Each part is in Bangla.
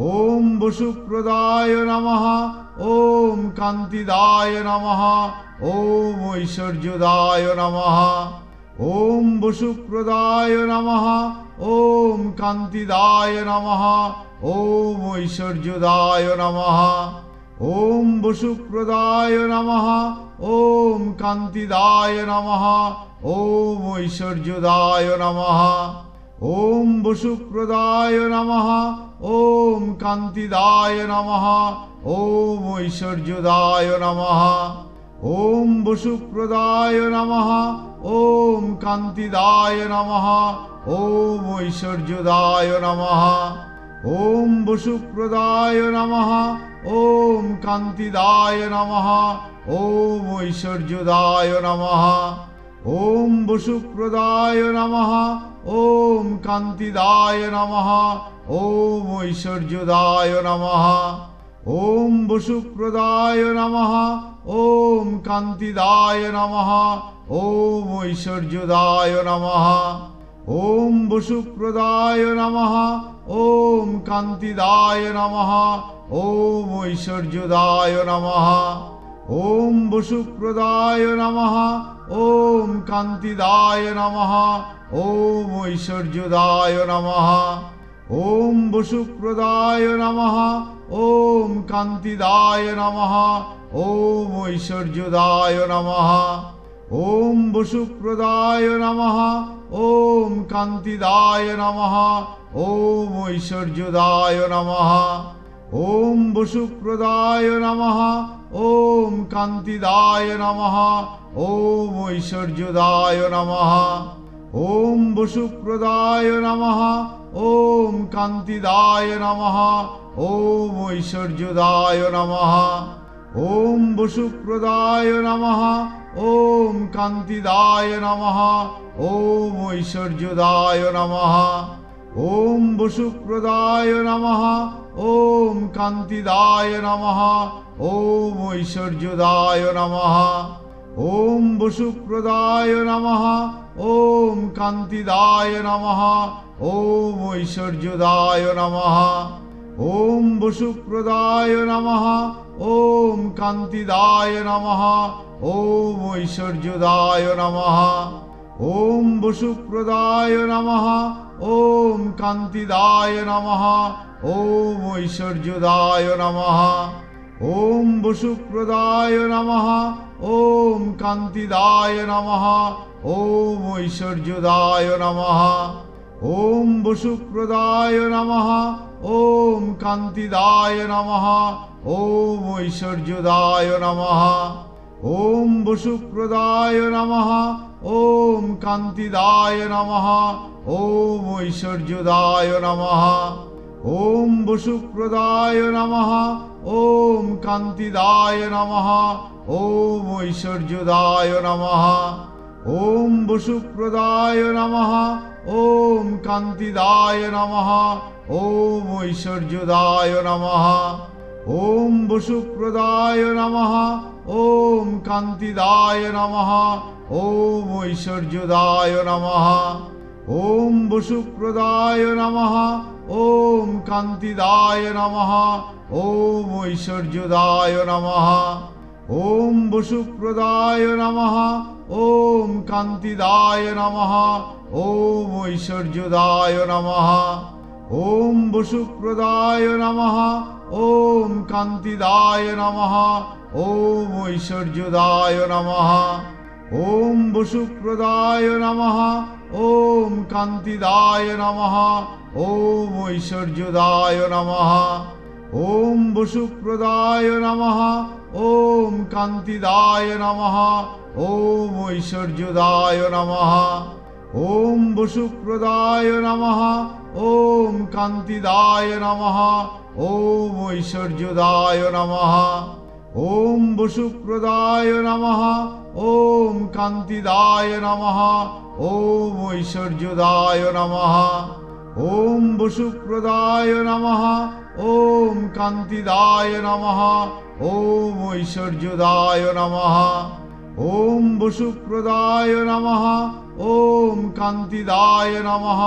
ওম বসুপ্রদায় নমঃ। ওম কান্তিদায় নমঃ। ওম ঐশ্বর্যদায় নমঃ। ওম বসুপ্রদায় নমঃ। ওম কান্তিদায় নমঃ। ওম ঐশ্বর্যদায় নমঃ। ওম বসুপ্রদায় নমঃ। ওম কান্তিদায় নমঃ। ওম ঐশ্বর্যদায় নমঃ। ওম বসুপ্রদায় নমঃ। ওম কান্তিদায় নমঃ। ওম ঐশ্বর্যদায় নমঃ। ওম বসুপ্রদায় নমঃ। ওম কান্তিদায় নমঃ। ওম ঐশ্বর্যদায় নমঃ। ওম বসুপ্রদায় নমঃ। ওম কান্তিদায় নমঃ। ওম ঐশ্বর্যদায় নমঃ। ওম বসুপ্রদায় নমঃ, ওম কান্তিদায় নমঃ, ওম ঐশ্বর্যদায় নমঃ, ওম বসুপ্রদায় নমঃ, ওম কান্তিদায় নমঃ, ওম ঐশ্বর্যদায় নমঃ, ওম বসুপ্রদায় নমঃ, ওম কান্তিদায় নমঃ, ওম ঐশ্বর্যদায় নমঃ। ওম বসুপ্রদায় নমঃ, ওম কান্তিদায় নমঃ, ওম ঐশ্বর্যদায় নমঃ, ওম বসুপ্রদায় নমঃ, ওম কান্তিদায় নমঃ, ওম ঐশ্বর্যদায় নমঃ, ওম বসুপ্রদায় নমঃ, ওম কান্তিদায় নমঃ, ওম ঐশ্বর্যদায় নমঃ। ওম বসুপ্রদায় নমঃ, ওম কান্তিদায় নমঃ, ওম ঐশ্বর্যদায় নমঃ, ওম বসুপ্রদায় নমঃ, ওম কান্তিদায় নমঃ, ওম ঐশ্বর্যদায় নমঃ, ওম বসুপ্রদায় নমঃ, ওম কান্তিদায় নমঃ, ওম ঐশ্বর্যদায় নমঃ। ওম বসুপ্রদায় নমঃ, ওম কান্তিদায় নমঃ, ওম ঐশ্বর্যদায় নমঃ, ওম বসুপ্রদায় নমঃ, ওম কান্তিদায় নমঃ, ওম ঐশ্বর্যদায় নমঃ, ওম বসুপ্রদায় নমঃ, ওম কান্তিদায় নমঃ, ওম ঐশ্বর্যদায় নমঃ। ওম বসুপ্রদায় নমঃ। ওম কান্তিদায় নমঃ। ওম ঐশ্বর্যদায় নমঃ। ওম বসুপ্রদায় নমঃ। ওম কান্তিদায় নমঃ। ওম ঐশ্বর্যদায় নমঃ। ওম বসুপ্রদায় নমঃ। ওম কান্তিদায় নমঃ। ওম ঐশ্বর্যদায় নমঃ। ওম বসুপ্রদায় নমঃ। ওম কান্তিদায় নমঃ। ওম ঐশ্বর্যদায় নমঃ। ওম বসুপ্রদায় নমঃ। ওম কান্তিদায় নমঃ। ওম ঐশ্বর্যদায় নমঃ। ওম বসুপ্রদায় নমঃ। ওম কান্তিদায় নমঃ। ওম ঐশ্বর্যদায় নমঃ। ওম বসুপ্রদায় নমঃ, ওম কান্তিদায় নমঃ, ওম ঐশ্বর্যদায় নমঃ, ওম বসুপ্রদায় নমঃ, ওম কান্তিদায় নমঃ, ওম ঐশ্বর্যদায় নমঃ, ওম বসুপ্রদায় নমঃ, ওম কান্তিদায় নমঃ, ওম ঐশ্বর্যদায় নমঃ। ওম বসুপ্রদায় নমঃ। ওম কান্তিদায় নমঃ। ওম ঐশ্বর্যদায় নমঃ। ওম বসুপ্রদায় নমঃ। ওম কান্তিদায় নমঃ। ওম ঐশ্বর্যদায় নমঃ। ওম বসুপ্রদায় নমঃ। ওম কান্তিদায় নমঃ। ওম ঐশ্বর্যদায় নমঃ। ওম বসুপ্রদায় নমঃ। ওম কান্তিদায় নমঃ। ওম ঐশ্বর্যদায় নমঃ। ওম বসুপ্রদায় নমঃ। ওম কান্তিদায় নমঃ। ওম ঐশ্বর্যদায় নমঃ। ওম বসুপ্রদায় নমঃ। ওম কান্তিদায় নমঃ। ওম ঐশ্বর্যদায় নমঃ। ওম বসুপ্রদায় নমঃ, ওম কান্তিদায় নমঃ,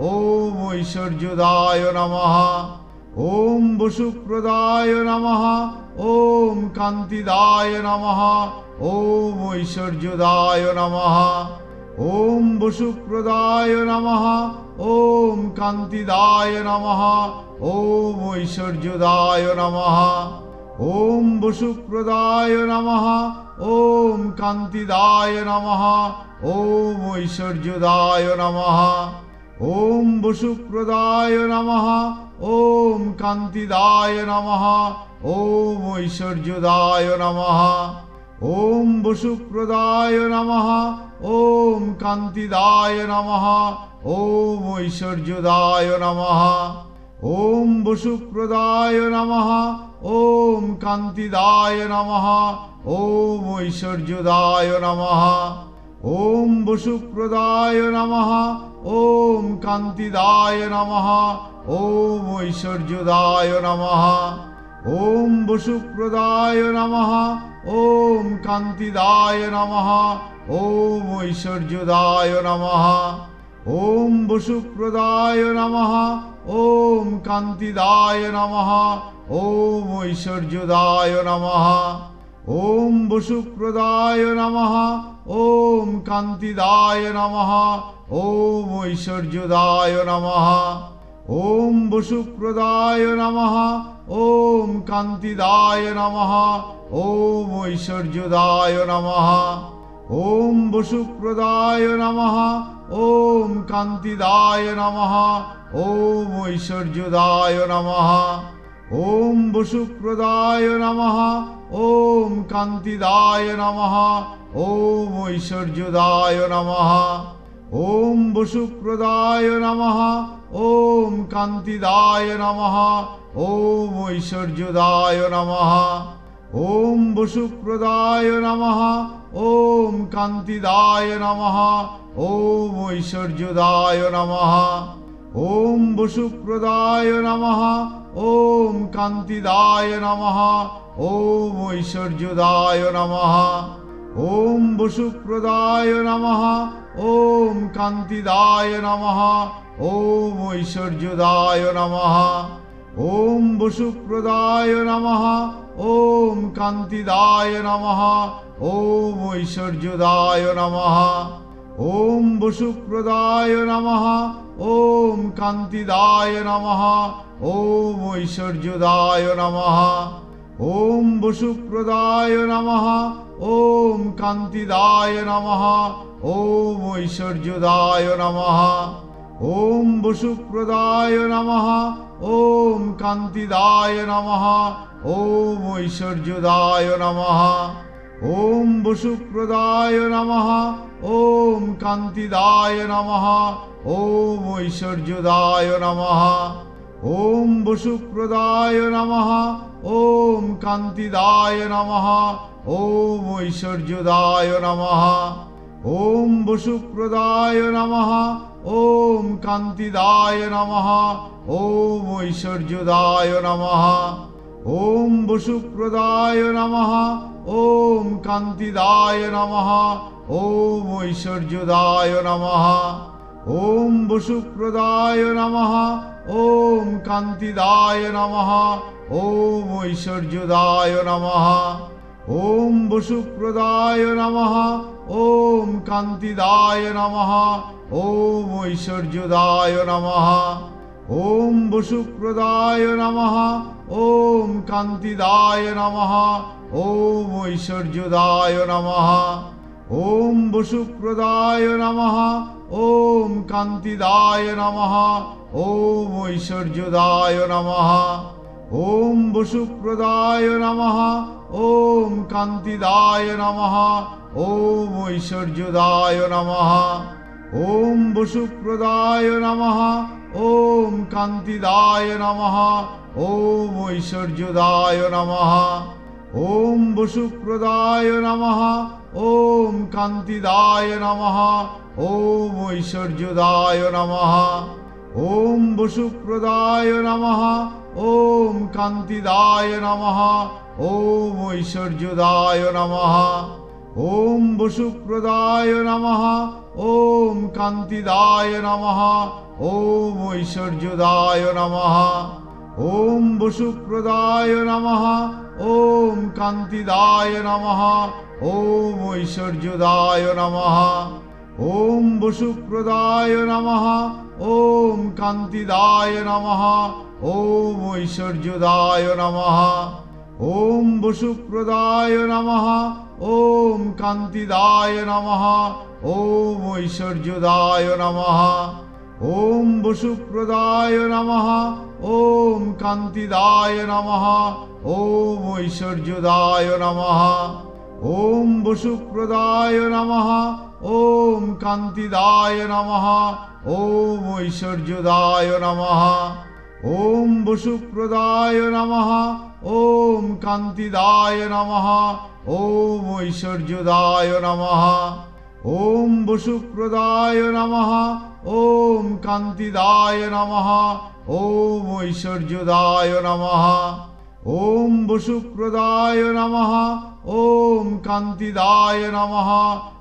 ওম ঐশ্বর্যদায় নমঃ, ওম বসুপ্রদায় নমঃ, ওম কান্তিদায় নমঃ, ওম ঐশ্বর্যদায় নমঃ, ওম বসুপ্রদায় নমঃ, ওম কান্তিদায় নমঃ, ওম ঐশ্বর্যদায় নমঃ। ওম বসুপ্রদায় নমঃ। ওম কান্তিদায় নমঃ। ওম ঐশ্বর্যদায় নমঃ। ওম বসুপ্রদায় নমঃ। ওম কান্তিদায় নমঃ। ওম ঐশ্বর্যদায় নমঃ। ওম বসুপ্রদায় নমঃ। ওম কান্তিদায় নমঃ। ওম ঐশ্বর্যদায় নমঃ। ওম বসুপ্রদায় নমঃ। ওম কান্তিদায় নমঃ। ওম ঐশ্বর্যদায় নমঃ। ওম বসুপ্রদায় নমঃ। ওম কান্তিদায় নমঃ। ওম ঐশ্বর্যদায় নমঃ। ওম বসুপ্রদায় নমঃ। ওম কান্তিদায় নমঃ। ওম ঐশ্বর্যদায় নমঃ। ওম বসুপ্রদায় নমঃ, ওম কান্তিদায় নমঃ, ওম ঐশ্বর্যদায় নমঃ, ওম বসুপ্রদায় নমঃ, ওম কান্তিদায় নমঃ, ওম ঐশ্বর্যদায় নমঃ, ওম বসুপ্রদায় নমঃ, ওম কান্তিদায় নমঃ, ওম ঐশ্বর্যদায় নমঃ। ওম বসুপ্রদায় নমঃ, ওম কান্তিদায় নমঃ, ওম ঐশ্বর্যদায় নমঃ, ওম বসুপ্রদায় নমঃ, ওম কান্তিদায় নমঃ, ওম ঐশ্বর্যদায় নমঃ, ওম বসুপ্রদায় নমঃ, ওম কান্তিদায় নমঃ, ওম ঐশ্বর্যদায় নমঃ। ওম বসুপ্রদায় নমঃ, ওম কান্তিদায় নমঃ, ওম ঐশ্বর্যদায় নমঃ, ওম বসুপ্রদায় নমঃ, ওম কান্তিদায় নমঃ, ওম ঐশ্বর্যদায় নমঃ, ওম বসুপ্রদায় নমঃ, ওম কান্তিদায় নমঃ, ওম ঐশ্বর্যদায় নমঃ। ওম বসুপ্রদায় নমঃ। ওম কান্তিদায় নমঃ। ওম ঐশ্বর্যদায় নমঃ। ওম বসুপ্রদায় নমঃ। ওম কান্তিদায় নমঃ। ওম ঐশ্বর্যদায় নমঃ। ওম বসুপ্রদায় নমঃ। ওম কান্তিদায় নমঃ। ওম ঐশ্বর্যদায় নমঃ। ওম বসুপ্রদায় নমঃ ওম কান্তিদায় নমঃ ওম ঐশ্বর্যদায় নমঃ ওম বসুপ্রদায় নমঃ ওম কান্তিদায় নমঃ ওম ঐশ্বর্যদায় নমঃ ওম বসুপ্রদায় নমঃ ওম কান্তিদায় নমঃ ওম ঐশ্বর্যদায় নমঃ ওম বসুপ্রদায় নমঃ। ওম কান্তিদায় নমঃ। ওম ঐশ্বর্যদায় নমঃ। ওম বসুপ্রদায় নমঃ। ওম কান্তিদায় নমঃ। ওম ঐশ্বর্যদায় নমঃ। ওম বসুপ্রদায় নমঃ। ওম কান্তিদায় নমঃ। ওম ঐশ্বর্যদায় নমঃ। ওম বসুপ্রদায় নমঃ, ওম কান্তিদায় নমঃ, ওম ঐশ্বর্যদায় নমঃ, ওম বসুপ্রদায় নমঃ, ওম কান্তিদায় নমঃ, ওম ঐশ্বর্যদায় নমঃ, ওম বসুপ্রদায় নমঃ, ওম কান্তিদায় নমঃ, ওম ঐশ্বর্যদায় নমঃ। ওম বসুপ্রদায় নমঃ। ওম কান্তিদায় নমঃ। ওম ঐশ্বর্যদায় নমঃ। ওম বসুপ্রদায় নমঃ। ওম কান্তিদায় নমঃ। ওম ঐশ্বর্যদায় নমঃ। ওম বসুপ্রদায় নমঃ। ওম কান্তিদায় নমঃ। ওম ঐশ্বর্যদায় নমঃ। ওম বসুপ্রদায় নমঃ, ওম কান্তিদায় নমঃ, ওম ঐশ্বর্যদায় নমঃ, ওম বসুপ্রদায় নমঃ, ওম কান্তিদায় নমঃ, ওম ঐশ্বর্যদায় নমঃ, ওম বসুপ্রদায় নমঃ, ওম কান্তিদায় নমঃ, ওম ঐশ্বর্যদায় নমঃ, ওম বসুপ্রদায় নমঃ ওম কান্তিদায় নমঃ। ওম ঐশ্বর্যদায় নমঃ। ওম বসুপ্রদায় নমঃ। ওম কান্তিদায় নমঃ। ওম ঐশ্বর্যদায় নমঃ। ওম বসুপ্রদায় নমঃ। ওম কান্তিদায় নমঃ। ওম ঐশ্বর্যদায় নমঃ। ওম বসুপ্রদায় নমঃ। ওম কান্তিদায় নমঃ। ওম ঐশ্বর্যদায় নমঃ। ওম বসুপ্রদায় নমঃ। ওম কান্তিদায় নমঃ। ওম ঐশ্বর্যদায় নমঃ। ওম বসুপ্রদায় নমঃ। ওম কান্তিদায় নমঃ। ওম ঐশ্বর্যদায় নমঃ। ওম বসুপ্রদায় নমঃ। ওম কান্তিদায় নমঃ।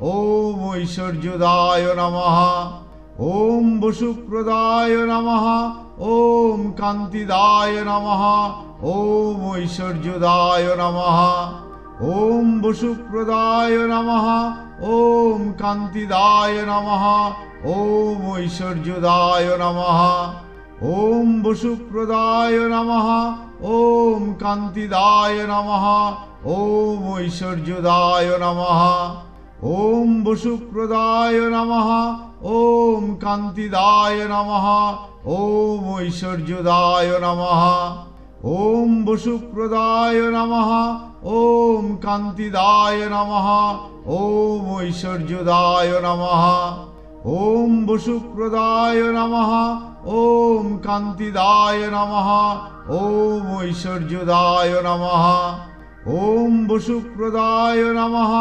ওম ঐশ্বর্যদায় নমঃ। ওম বসুপ্রদায় নমঃ, ওম কান্তিদায় নমঃ, ওম ঐশ্বর্যদায় নমঃ, ওম বসুপ্রদায় নমঃ, ওম কান্তিদায় নমঃ, ওম ঐশ্বর্যদায় নমঃ, ওম বসুপ্রদায় নমঃ, ওম কান্তিদায় নমঃ, ওম ঐশ্বর্যদায় নমঃ। ওম বসুপ্রদায় নমঃ, ওম কান্তিদায় নমঃ, ওম ঐশ্বর্যদায় নমঃ, ওম বসুপ্রদায় নমঃ, ওম কান্তিদায় নমঃ, ওম ঐশ্বর্যদায় নমঃ, ওম বসুপ্রদায় নমঃ, ওম কান্তিদায় নমঃ, ওম ঐশ্বর্যদায় নমঃ। ওম বসুপ্রদায় নমঃ,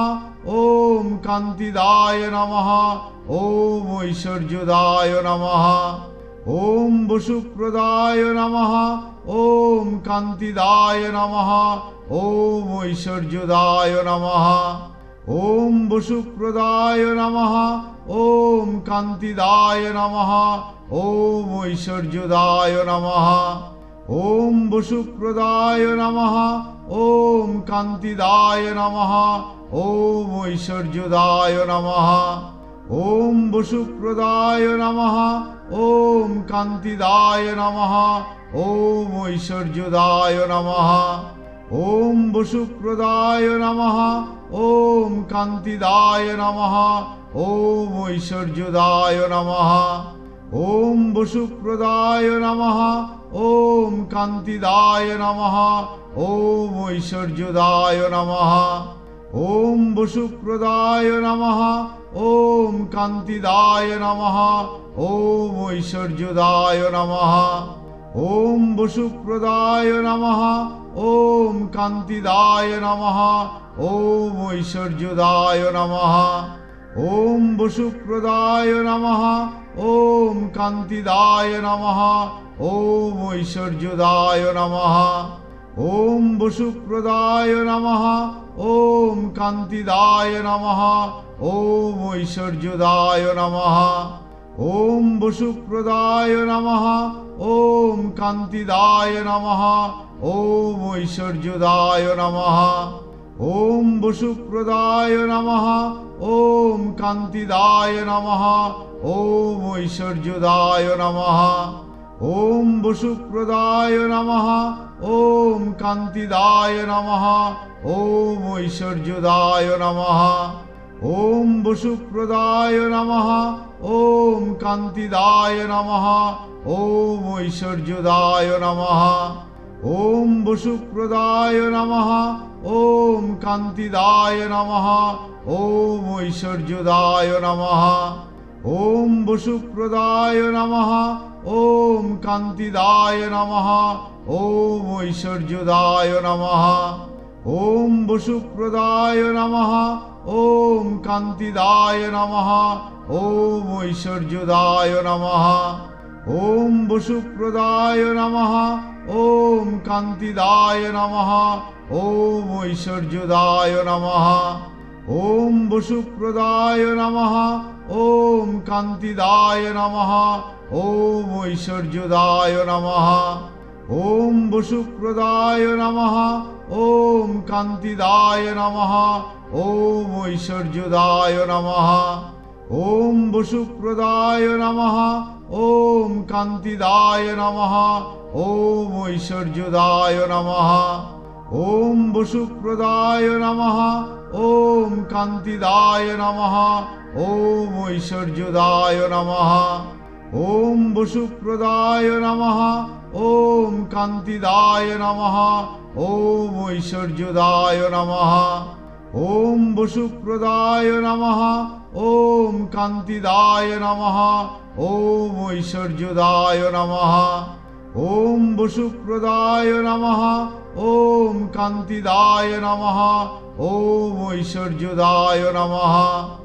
ওম কান্তিদায় নমঃ, ওম ঐশ্বর্যদায় নমঃ, ওম বসুপ্রদায় নমঃ, ওম কান্তিদায় নমঃ, ওম ঐশ্বর্যদায় নমঃ, ওম বসুপ্রদায় নমঃ, ওম কান্তিদায় নমঃ, ওম ঐশ্বর্যদায় নমঃ। ওম বসুপ্রদায় নমঃ, ওম কান্তিদায় নমঃ, ওম ঐশ্বর্যদায় নমঃ, ওম বসুপ্রদায় নমঃ, ওম কান্তিদায় নমঃ, ওম ঐশ্বর্যদায় নমঃ, ওম বসুপ্রদায় নমঃ, ওম কান্তিদায় নমঃ, ওম ঐশ্বর্যদায় নমঃ। ওম বসুপ্রদায় নমঃ। ওম কান্তিদায় নমঃ। ওম ঐশ্বর্যদায় নমঃ। ওম বসুপ্রদায় নমঃ। ওম কান্তিদায় নমঃ। ওম ঐশ্বর্যদায় নমঃ। ওম বসুপ্রদায় নমঃ। ওম কান্তিদায় নমঃ। ওম ঐশ্বর্যদায় নমঃ। ওম বসুপ্রদায় নমঃ, ওম কান্তিদায় নমঃ, ওম ঐশ্বর্যদায় নমঃ, ওম বসুপ্রদায় নমঃ, ওম কান্তিদায় নমঃ, ওম ঐশ্বর্যদায় নমঃ, ওম বসুপ্রদায় নমঃ, ওম কান্তিদায় নমঃ, ওম ঐশ্বর্যদায় নমঃ। ওম বসুপ্রদায় নমঃ। ওম কান্তিদায় নমঃ। ওম ঐশ্বর্যদায় নমঃ। ওম বসুপ্রদায় নমঃ। ওম কান্তিদায় নমঃ। ওম ঐশ্বর্যদায় নমঃ। ওম বসুপ্রদায় নমঃ। ওম কান্তিদায় নমঃ। ওম ঐশ্বর্যদায় নমঃ। ওম বসুপ্রদায় নমঃ। ওম কান্তিদায় নমঃ। ওম ঐশ্বর্যদায় নমঃ। ওম বসুপ্রদায় নমঃ। ওম কান্তিদায় নমঃ। ওম ঐশ্বর্যদায় নমঃ। ওম বসুপ্রদায় নমঃ। ওম কান্তিদায় নমঃ। ওম ঐশ্বর্যদায় নমঃ। ওম বসুপ্রদায় নমঃ। ওম কান্তিদায় নমঃ। ওম ঐশ্বর্যদায় নমঃ। ওম বসুপ্রদায় নমঃ। ওম কান্তিদায় নমঃ। ওম ঐশ্বর্যদায় নমঃ। ওম বসুপ্রদায় নমঃ। ওম কান্তিদায় নমঃ। ওম ঐশ্বর্যদায় নমঃ। ওম বসুপ্রদায় নমঃ। ওম কান্তিদায় নমঃ। ওম ঐশ্বর্যদায় নমঃ। ওম বসুপ্রদায় নমঃ। ওম কান্তিদায় নমঃ। ওম ঐশ্বর্যদায় নমঃ। ওম বসুপ্রদায় নমঃ। ওম কান্তিদায় নমঃ। ওম ঐশ্বর্যদায় নমঃ। ওম বসুপ্রদায় नमः ওম কান্তিদায় नमः ওম ঐশ্বর্যদায় नमः ওম বসুপ্রদায় नमः ওম কান্তিদায় नमः ওম ঐশ্বর্যদায় নমঃ।